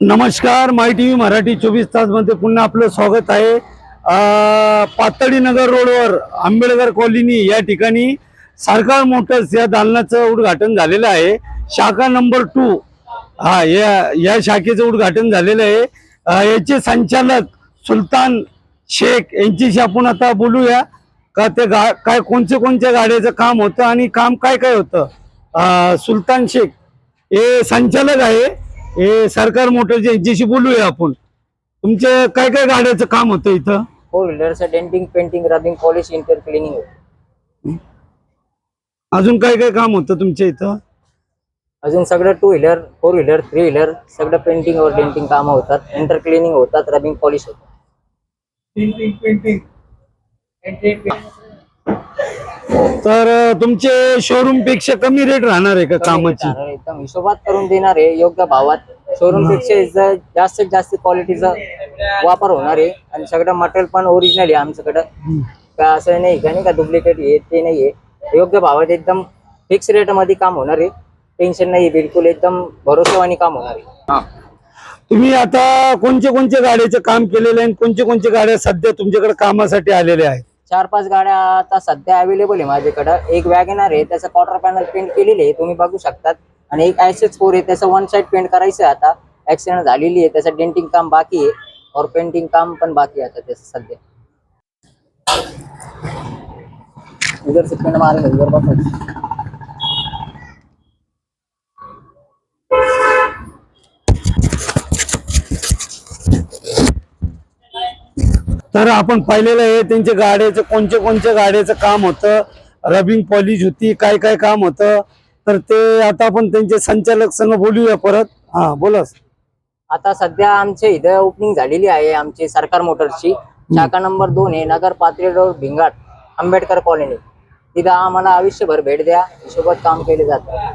नमस्कार माय T V Marathi चोवीस तासमध्ये पुन्हा आपलं स्वागत आहे. पातळी नगर रोडवर आंबेडकर कॉलनी या ठिकाणी सरकार मोटर्स या दालनाचं उद्घाटन झालेलं आहे. शाखा नंबर टू हा या या शाखेचं उद्घाटन झालेलं आहे. याचे संचालक सुलतान शेख यांच्याशी आपण आता बोलूया. का ते गा काय कोणत्या कोणत्या गाड्याचं काम होतं आणि काम काय काय होतं? सुलतान शेख हे संचालक आहे. हे सरकार मोटरचे यांच्याशी बोलूया आपण. तुमचे काय काय गाड्याचं काम होतं इथं? Four व्हीलरचं denting painting rubbing polish inter cleaning अजून काय काय काम होतं तुमच्या इथं? अजून सगळं two wheeler four wheeler three wheeler सगळं पेंटिंग और डेंटिंग कामं होतात. इंटर क्लिनिंग होतात रबिंग पॉलिश होतात. तर तुमचे शोरूमपेक्षा कमी रेट राहणार आहे का कामाची? राहणार एकदम हिशोबात करून देणार आहे योग्य भावात. शोरूमपेक्षा जास्तीत जास्त क्वालिटीचा वापर होणार आहे. आणि सगळं मटेरियल पण ओरिजिनल आहे आमच्याकडं. का असं नाही का नाही का डुप्लिकेट आहे ते नाही आहे. योग्य भावात एकदम फिक्स रेटमध्ये काम होणार आहे. टेन्शन नाही बिलकुल एकदम भरोसेवानी काम होणार आहे. तुम्ही आता कोणत्या कोणत्या गाड्याचं काम केलेलं आहे आणि कोणत्या कोणत्या गाड्या सध्या तुमच्याकडे कामासाठी आलेल्या आहेत? चार पाच गाड्या आता सध्या अवेलेबल आहे माझ्याकडं. एक वॅगनर आहे त्याचं क्वार्टर पॅनल पेंट केलेली आहे तुम्ही बघू शकतात. आणि एक एस फोर आहे त्याचं वन साइड पेंट करायचं आहे आता. ऍक्सिडेंट झालेली आहे त्याचं डेंटिंग काम बाकी आहे. और पेंटिंग काम पण बाकी आहे आता त्याचं सध्या. उधर से पेंट मारेंगे उधर बस तर आपण पाहिलेलं आहे त्यांच्या गाड्याचं कोणत्या कोणत्या गाड्याचं काम होतं रबिंग पॉलिश होती काय काय काम होतं. तर ते आता आपण त्यांचे संचालक संघ बोलूया परत. हा बोला आता सध्या आमच्या इथं ओपनिंग झालेली आहे आमची सरकार मोटर्सची. शाखा नंबर दोन आहे नगर पात्री रोड भिंगाट आंबेडकर कॉलनी. तिथं आम्हाला आयुष्यभर भेट द्या हिशोबात काम केले जातं.